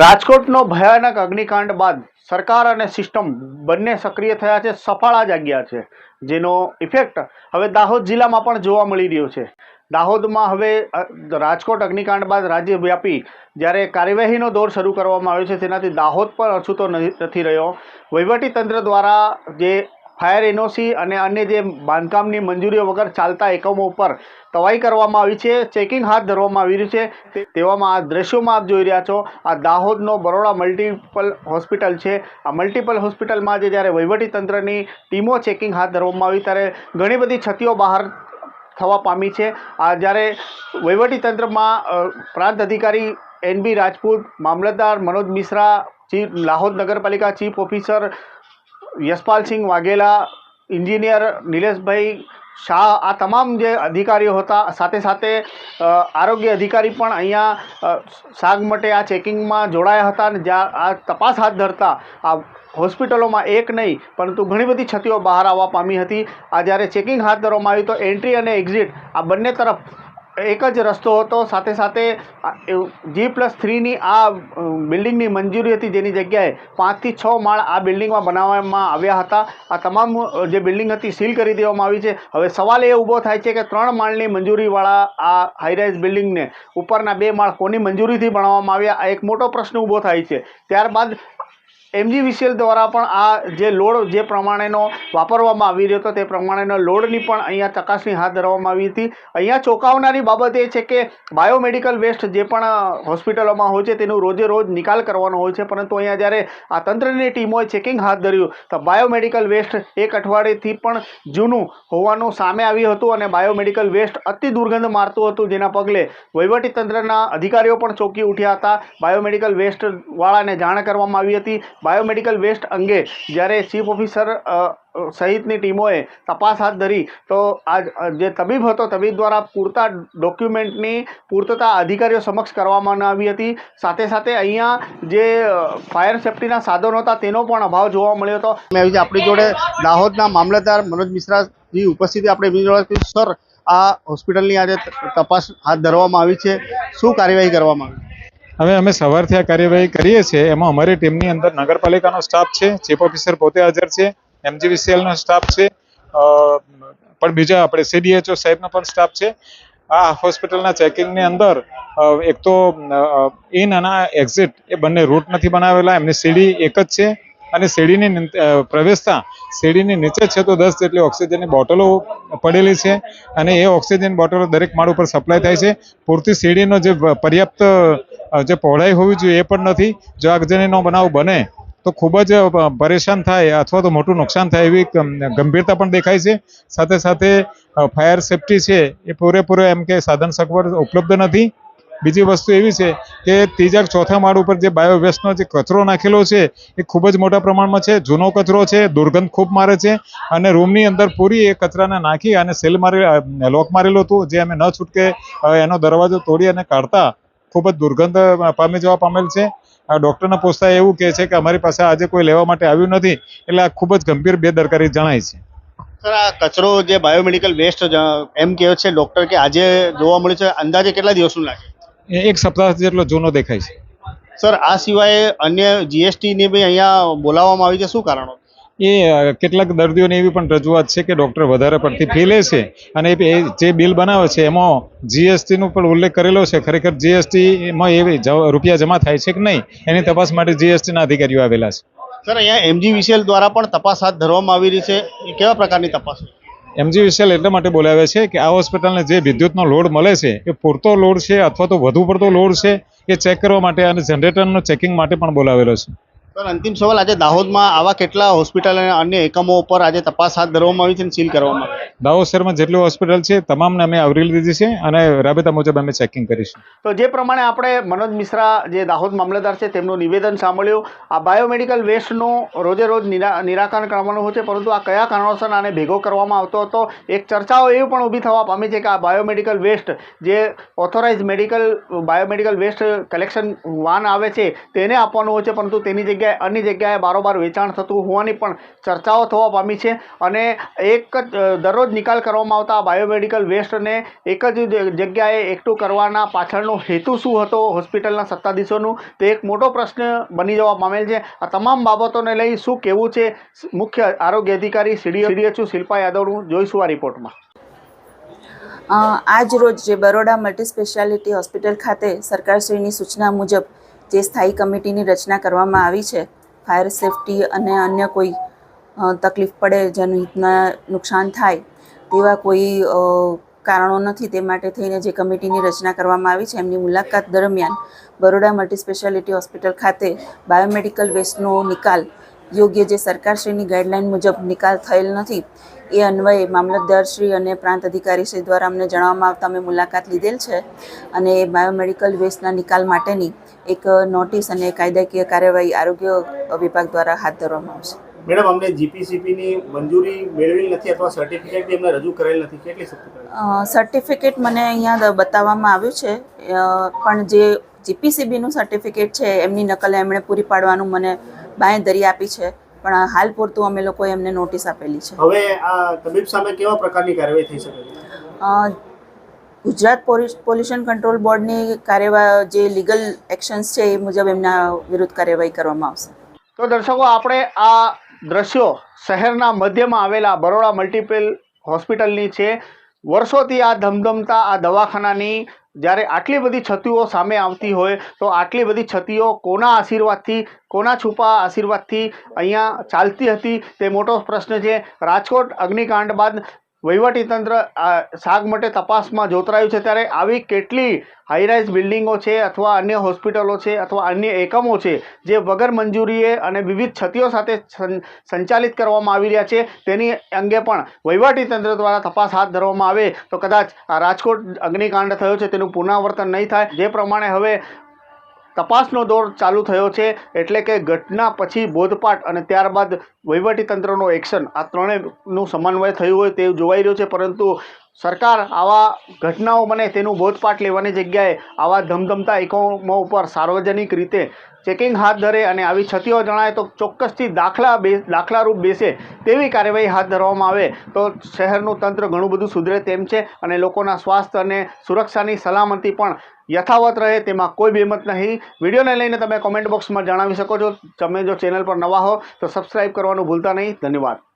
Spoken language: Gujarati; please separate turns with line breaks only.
રાજકોટનો ભયાનક અગ્નિકાંડ બાદ સરકાર અને સિસ્ટમ બંને સક્રિય થયા છે, સફાળા જાગ્યા છે. જેનો ઇફેક્ટ હવે દાહોદ જિલ્લામાં પણ જોવા મળી રહ્યો છે. દાહોદમાં હવે રાજકોટ અગ્નિકાંડ બાદ રાજ્યવ્યાપી જ્યારે કાર્યવાહીનો દોર શરૂ કરવામાં આવ્યો છે, તેનાથી દાહોદ પણ અછૂતો નથી રહ્યો. વહીવટીતંત્ર દ્વારા જે ફાયર એનઓસી અને અન્ય જે બાંધકામની મંજૂરીઓ વગર ચાલતા એકમો ઉપર તવાઈ કરવામાં આવી છે, ચેકિંગ હાથ ધરવામાં આવી રહ્યું છે. તેવામાં આ દ્રશ્યોમાં આપ જોઈ રહ્યા છો, આ દાહોદનો બરોડા મલ્ટિપલ હોસ્પિટલ છે. આ મલ્ટિપલ હોસ્પિટલમાં જે જ્યારે વહીવટીતંત્રની ટીમો ચેકિંગ હાથ ધરવામાં આવી, ત્યારે ઘણી બધી છતીઓ બહાર થવા પામી છે. આ જ્યારે વહીવટીતંત્રમાં પ્રાંત અધિકારી એન બી રાજપૂત, મામલતદાર મનોજ મિશ્રા, ચીફ, લાહોદ નગરપાલિકા chief officer Yashpalsinh Vaghela engineer Nileshbhai Shah, આ તમામ જે અધિકારીઓ હતા, સાથે સાથે આરોગ્ય અધિકારી પણ અહીંયા સાગ માટે આ ચેકિંગમાં જોડાયા હતા અને જ્યાં આ તપાસ હાથ ધરતા, આ હોસ્પિટલોમાં એક નહીં, પરંતુ ઘણી બધી છતીઓ બહાર આવવા પામી હતી. આ જ્યારે ચેકિંગ હાથ ધરવામાં આવ્યું તો એન્ટ્રી અને એક્ઝિટ આ બંને તરફ એક જ રસ્તો હતો. સાથે સાથે જી પ્લસ થ્રીની આ બિલ્ડિંગની મંજૂરી હતી જેની જગ્યાએ પાંચથી છ માળ આ બિલ્ડિંગમાં બનાવવામાં આવ્યા હતા. આ તમામ જે બિલ્ડિંગ હતી સીલ કરી દેવામાં આવી છે. હવે સવાલ એ ઊભો થાય છે કે ત્રણ માળની મંજૂરીવાળા આ હાઈરાઇઝ બિલ્ડિંગને ઉપરના બે માળ કોની મંજૂરીથી બનાવવામાં આવ્યા? આ એક મોટો પ્રશ્ન ઊભો થાય છે. ત્યારબાદ એમજીવીસીએલ દ્વારા પણ આ જે લોડ જે પ્રમાણેનો વાપરવામાં આવી રહ્યો હતો, તે પ્રમાણેનો લોડની પણ અહીંયા ચકાસણી હાથ ધરવામાં આવી હતી. અહીંયા ચોંકાવનારી બાબત એ છે કે બાયોમેડિકલ વેસ્ટ જે પણ હોસ્પિટલોમાં હોય છે, તેનું રોજે રોજ નિકાલ કરવાનો હોય છે, પરંતુ અહીંયા જ્યારે આ તંત્રની ટીમોએ ચેકિંગ હાથ ધર્યું, તો બાયોમેડિકલ વેસ્ટ એક અઠવાડિયેથી પણ જૂનું હોવાનું સામે આવ્યું હતું અને બાયોમેડિકલ વેસ્ટ અતિ દુર્ગંધ મારતું હતું, જેના પગલે વહીવટીતંત્રના અધિકારીઓ પણ ચોંકી ઉઠ્યા હતા. બાયોમેડિકલ વેસ્ટવાળાને જાણ કરવામાં આવી હતી. બાયોમેડિકલ વેસ્ટ અંગે જ્યારે ચીફ ઓફિસર સહિતની ટીમોએ તપાસ હાથ ધરી, તો આ જે તબીબ હતો, તબીબ દ્વારા પૂરતા ડોક્યુમેન્ટની પૂર્તતા અધિકારીઓ સમક્ષ કરવામાં આવી હતી. સાથે સાથે અહીંયા જે ફાયર સેફ્ટીના સાધનો હતા, તેનો પણ અભાવ જોવા મળ્યો હતો. આપણી જોડે દાહોદના મામલતદાર મનોજ મિશ્રાની ઉપસ્થિતિ આપણે એમની સર, આ હોસ્પિટલની આજે તપાસ હાથ ધરવામાં આવી છે. શું કાર્યવાહી કરવામાં આવી?
હવે અમે સવારથી આ કાર્યવાહી કરીએ છીએ. એમાં અમારી ટીમની અંદર નગરપાલિકાનો સ્ટાફ છે, ચીફ ઓફિસર પોતે હાજર છે, એમજીવીસીએલનો સ્ટાફ છે પણ બીજા આપણે સીડીએચઓ સાહેબનો પણ સ્ટાફ છે. આ હોસ્પિટલના ચેકિંગની અંદર એક તો ઇન અને એક્ઝિટ એ બંને રૂટ નથી બનાવેલા. એમની સીડી એક જ છે. અને શેરડીની પ્રવેશતા શેરડીની નીચે છે તો દસ જેટલી ઓક્સિજનની બોટલો પડેલી છે અને એ ઓક્સિજન બોટલો દરેક માળ ઉપર સપ્લાય થાય છે. પૂરતી શેરડીનો જે પર્યાપ્ત જે પહોળાઈ હોવી જોઈએ એ પણ નથી. જો આગજનીનો બનાવ બને તો ખૂબ જ પરેશાન થાય અથવા તો મોટું નુકસાન થાય એવી ગંભીરતા પણ દેખાય છે. સાથે સાથે ફાયર સેફટી છે એ પૂરેપૂરો એમ કે સાધન સગવડ ઉપલબ્ધ નથી. બીજી વસ્તુ એવી છે કે ત્રીજા ચોથા માળ ઉપર જે બાયોવેસ્ટનો જે કચરો નાખેલો છે, એ ખૂબ જ મોટા પ્રમાણમાં છે. જૂનો કચરો છે, દુર્ગંધ ખૂબ મારે છે અને રૂમની અંદર પૂરી એ કચરાને નાખી અને સેલ મારે લોક મારેલું હતું, જે અમે ન છૂટકે એનો દરવાજો તોડી અને કાઢતા. ખૂબ જ દુર્ગંધ પામી જવા પામેલ છે. ડૉક્ટરને પૂછતા એવું કહે છે કે અમારી પાસે આજે કોઈ લેવા માટે આવ્યું નથી, એટલે આ ખૂબ જ ગંભીર બેદરકારી જણાય છે.
સર, આ કચરો જે બાયોમેડિકલ વેસ્ટ એમ કહે છે ડૉક્ટર કે આજે જોવા મળ્યું છે, અંદાજે કેટલા દિવસનું લાગે?
એક સપ્તાહ જેટલો જૂનો દેખાય છે.
સર આ સિવાય અન્ય જીએસટીને બી અહીંયા બોલાવવામાં આવી છે શું કારણો?
એ કેટલાક દર્દીઓની એવી પણ રજૂઆત છે કે ડૉક્ટર વધારે પડતી ફી લે છે અને એ જે બિલ બનાવે છે એમાં જીએસટીનો નો પણ ઉલ્લેખ કરેલો છે. ખરેખર જીએસટીમાં એવી રૂપિયા જમા થાય છે કે નહીં એની તપાસ માટે જીએસટીના અધિકારીઓ આવેલા છે.
સર અહીંયા એમજી વિશેલ દ્વારા પણ તપાસ હાથ ધરવામાં આવી રહી છે. એ કેવા પ્રકારની તપાસ
એમજી વિશાલ એટલા માટે બોલાવે છે કે આ હોસ્પિટલને જે વિદ્યુતનો લોડ મળે છે, એ પૂરતો લોડ છે અથવા તો વધુ પડતો લોડ છે, એ ચેક કરવા માટે અને જનરેટરનો ચેકિંગ માટે પણ બોલાવેલો છે.
સર, અંતિમ સવાલ, આજે દાહોદમાં આવા કેટલા હોસ્પિટલ અને અન્ય એકમો ઉપર આજે તપાસ હાથ ધરવામાં આવી છે અને સીલ કરવામાં આવી
દાહોદ શહેરમાં જેટલી હોસ્પિટલ છે, તમામને અમે આવરી લીધી છે અને રાબેતા મુજબ અમે ચેકિંગ કરીશું.
તો જે પ્રમાણે આપણે મનોજ મિશ્રા જે દાહોદ મામલતદાર છે, તેમનું નિવેદન સાંભળ્યું. આ બાયોમેડિકલ વેસ્ટનું રોજે રોજ નિરા, નિરાકરણ કરવાનું હોય છે, પરંતુ આ કયા કારણોસર આને ભેગો કરવામાં આવતો હતો, એક ચર્ચાઓ એવી પણ ઊભી થવા પામી છે કે આ બાયોમેડિકલ વેસ્ટ જે authorise medical biomedical waste collection van આવે છે, તેને આપવાનું હોય છે, પરંતુ તેની જગ્યાએ, અન્ય જગ્યાએ બારોબાર વેચાણ થતું હોવાની પણ ચર્ચાઓ થવા પામી છે. અને એક જ દરરોજ નિકાલ કરવામાં આવતા બાયોમેડિકલ વેસ્ટને એક જ જગ્યાએ એકઠું કરવાના પાછળનો હેતુ શું હતો હોસ્પિટલના સત્તાધીશોનું? તે એક મોટો પ્રશ્ન બની જવા પામેલ છે. આ તમામ બાબતોને લઈ શું કહેવું છે? મુખ્ય આરોગ્ય અધિકારી સીડીએચયુ શિલ્પા યાદવનું જોઈશું આ રિપોર્ટમાં.
આજ રોજ જે બરોડા મલ્ટી સ્પેશિયાલિટી હોસ્પિટલ ખાતે સરકારશ્રીની સૂચના મુજબ જે સ્થાયી કમિટીની રચના કરવામાં આવી છે, ફાયર સેફટી અને અન્ય કોઈ તકલીફ પડે, જનહિતના નુકસાન થાય તેવા કોઈ કારણો નથી. તે માટે થઈને જે કમિટીની રચના કરવામાં આવી છે, એમની મુલાકાત દરમિયાન બરોડા મલ્ટી સ્પેશિયાલિટી હોસ્પિટલ ખાતે બાયોમેડિકલ વેસ્ટનો નિકાલ યોગ્ય જે સરકારશ્રીની ગાઈડલાઇન મુજબ નિકાલ થયેલ નથી, એ અન્વયે મામલતદારશ્રી અને પ્રાંત અધિકારીશ્રી દ્વારા અમને જણાવવામાં આવતા અમે મુલાકાત લીધેલ છે અને એ બાયોમેડિકલ વેસ્ટના નિકાલ માટેની એક નોટિસ અને કાયદાકીય કાર્યવાહી આરોગ્ય વિભાગ દ્વારા હાથ ધરવામાં આવશે.
મેડમ અમને જીપીસીપીની મંજૂરી મેળવેલ નથી અથવા સર્ટિફિકેટ બી અમને રજૂ કરેલ નથી. કેટલી
સર્ટિફિકેટ મને અહીંયા બતાવવામાં આવ્યું છે. પણ જે જીપીસીબીનું સર્ટિફિકેટ છે એમની નકલ એમણે પૂરી પાડવાનું મને બાંયધરી આપી છે. પણ હાલ પૂરતું અમે લોકોએ એમને નોટિસ આપેલી છે.
હવે આ તબીબ સામે કેવા પ્રકારની કાર્યવાહી થઈ શકે
ગુજરાત પોલ્યુશ પોલ્યુશન કંટ્રોલ બોર્ડની કાર્યવાહી જે લીગલ એક્શન્સ છે એ મુજબ એમના વિરુદ્ધ કાર્યવાહી કરવામાં આવશે.
તો દર્શકો આપણે આ દ્રશ્યો શહેરના મધ્યમાં આવેલા બરોડા મલ્ટીપલ હોસ્પિટલની છે. વર્ષોથી આ ધમધમતા, આ દવાખાનાની જ્યારે આટલી બધી છતીઓ સામે આવતી હોય, તો આટલી બધી છતીઓ કોના આશીર્વાદથી, કોના છુપા આશીર્વાદથી અહીંયા ચાલતી હતી તે મોટો પ્રશ્ન છે. રાજકોટ અગ્નિકાંડ બાદ વહીવટીતંત્ર શાક માટે તપાસમાં જોતરાયું છે ત્યારે આવી કેટલી હાઈરાઇઝ બિલ્ડિંગો છે અથવા અન્ય હોસ્પિટલો છે અથવા અન્ય એકમો છે જે વગર મંજૂરીએ અને વિવિધ છતીઓ સાથે સંચાલિત કરવામાં આવી રહ્યા છે તેની અંગે પણ વહીવટીતંત્ર દ્વારા તપાસ હાથ ધરવામાં આવે તો કદાચ આ રાજકોટ અગ્નિકાંડ થયો છે તેનું પુનરાવર્તન નહીં થાય. જે પ્રમાણે હવે તપાસનો દોર ચાલુ થયો છે એટલે કે ઘટના પછી બોધપાઠ અને ત્યારબાદ વહીવટીતંત્રનો એક્શન. આ ત્રણેયનું સમન્વય થયું હોય તેવું જોવાઈ રહ્યું છે, પરંતુ સરકાર આવા ઘટનાઓ બને તેનું બોધપાઠ લેવાની જગ્યાએ આવા ધમધમતા એકમો ઉપર સાર્વજનિક રીતે ચેકિંગ હાથ ધરે અને આવી છતીઓ જણાય તો ચોક્કસથી દાખલા બે દાખલારૂપ બેસે તેવી કાર્યવાહી હાથ ધરવામાં આવે તો શહેરનું તંત્ર ઘણું બધું સુધરે તેમ છે અને લોકોના સ્વાસ્થ્ય અને સુરક્ષાની સલામતી પણ યથાવત રહે તેમાં કોઈ બેમત નહીં. વિડીયોને લઈને તમે કોમેન્ટ બોક્સમાં જણાવી શકો છો. તમે જો ચેનલ પર નવા હો તો સબસ્ક્રાઈબ કરવાનું ભૂલતા નહીં. ધન્યવાદ.